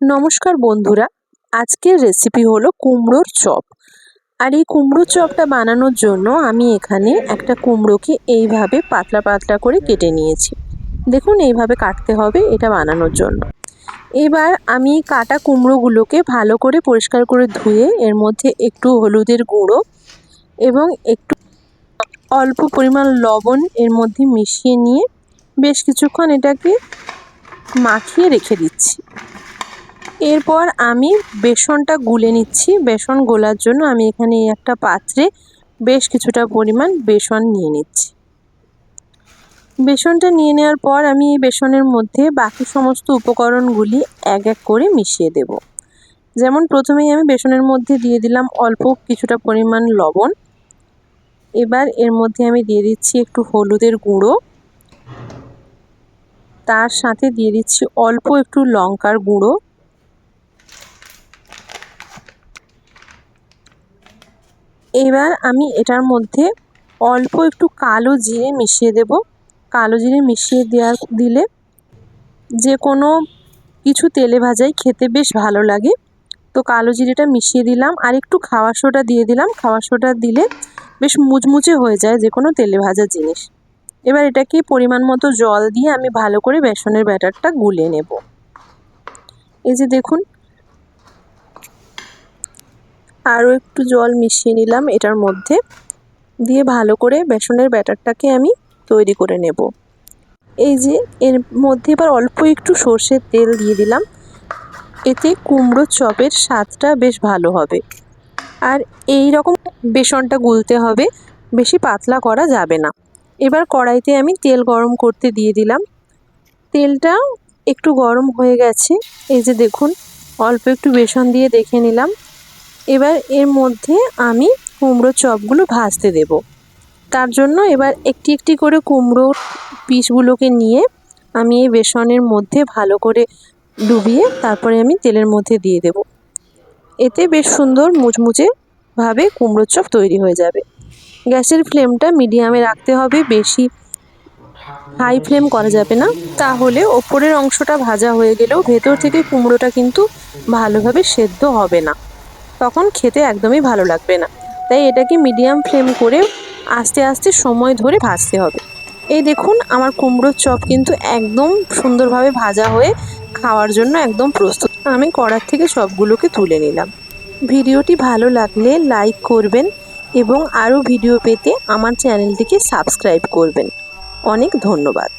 নমস্কার বন্ধুরা, আজকের রেসিপি হলো কুমড়োর চপ। আর এই কুমড়োর চপটা বানানোর জন্য আমি এখানে একটা কুমড়োকে এইভাবে পাতলা পাতলা করে কেটে নিয়েছি। দেখুন, এইভাবে কাটতে হবে এটা বানানোর জন্য। এবার আমি কাটা কুমড়োগুলোকে ভালো করে পরিষ্কার করে ধুয়ে এর মধ্যে একটু হলুদের গুঁড়ো এবং একটু অল্প পরিমাণ লবণ এর মধ্যে মিশিয়ে নিয়ে বেশ কিছুক্ষণ এটাকে মাখিয়ে রেখে দিচ্ছি। এরপর আমি বেসনটা গুলে নিচ্ছি। বেসন গোলার জন্য আমি এখানে একটা পাত্রে বেশ কিছুটা পরিমাণ বেসন নিয়ে নিচ্ছি। বেসনটা নিয়ে নেওয়ার পর আমি এই বেসনের মধ্যে বাকি সমস্ত উপকরণগুলি এক এক করে মিশিয়ে দেব। যেমন প্রথমেই আমি বেসনের মধ্যে দিয়ে দিলাম অল্প কিছুটা পরিমাণ লবণ। এবার এর মধ্যে আমি দিয়ে দিচ্ছি একটু হলুদের গুঁড়ো। তার সাথে দিয়ে দিচ্ছি অল্প একটু লঙ্কার গুঁড়ো। এবার আমি এটার মধ্যে অল্প একটু কালো জিরে মিশিয়ে দেব। কালো জিরে মিশিয়ে দেওয়ার, দিলে যে কোনো কিছু তেলে ভাজাই খেতে বেশ ভালো লাগে। তো কালো জিরেটা মিশিয়ে দিলাম। আর একটু খাওয়া সোটা দিয়ে দিলাম। খাওয়া সোটা দিলে বেশ মুচমুচে হয়ে যায় যে কোনো তেলে ভাজা জিনিস। এবার এটাকে পরিমাণ মতো জল দিয়ে আমি ভালো করে বেসনের ব্যাটারটা গুলে নেব। এই যে দেখুন আরও একটু জল মিশিয়ে নিলাম এটার মধ্যে। দিয়ে ভালো করে বেসনের ব্যাটারটাকে আমি তৈরি করে নেব। এই যে, এর মধ্যে এবার অল্প একটু সর্ষের তেল দিয়ে দিলাম। এতে কুমড়ো চপের স্বাদটা বেশ ভালো হবে। আর এই রকম বেসনটা গুলতে হবে, বেশি পাতলা করা যাবে না। এবার কড়াইতে আমি তেল গরম করতে দিয়ে দিলাম। তেলটা একটু গরম হয়ে গেছে। এই যে দেখুন, অল্প একটু বেসন দিয়ে দেখে নিলাম। এবার এর মধ্যে আমি কুমড়োর চপগুলো ভাজতে দেব। তার জন্য এবার একটি একটি করে কুমড়োর পিসগুলোকে নিয়ে আমি এই বেসনের মধ্যে ভালো করে ডুবিয়ে তারপরে আমি তেলের মধ্যে দিয়ে দেব। এতে বেশ সুন্দর মুচমুচে ভাবে কুমড়োর চপ তৈরি হয়ে যাবে। গ্যাসের ফ্লেমটা মিডিয়ামে রাখতে হবে, বেশি হাই ফ্লেম করা যাবে না। তাহলে ওপরের অংশটা ভাজা হয়ে গেলেও ভেতর থেকে কুমড়োটা কিন্তু ভালোভাবে সেদ্ধ হবে না। তখন খেতে একদমই ভালো লাগবে না। তাই এটাকে মিডিয়াম ফ্লেম করে আস্তে আস্তে সময় ধরে ভাজতে হবে। এই দেখুন, আমার কুমড়োর চপ কিন্তু একদম সুন্দরভাবে ভাজা হয়ে খাওয়ার জন্য একদম প্রস্তুত। আমি কড়ার থেকে সবগুলোকে তুলে নিলাম। ভিডিওটি ভালো লাগলে লাইক করবেন এবং আরও ভিডিও পেতে আমার চ্যানেলটিকে সাবস্ক্রাইব করবেন। অনেক ধন্যবাদ।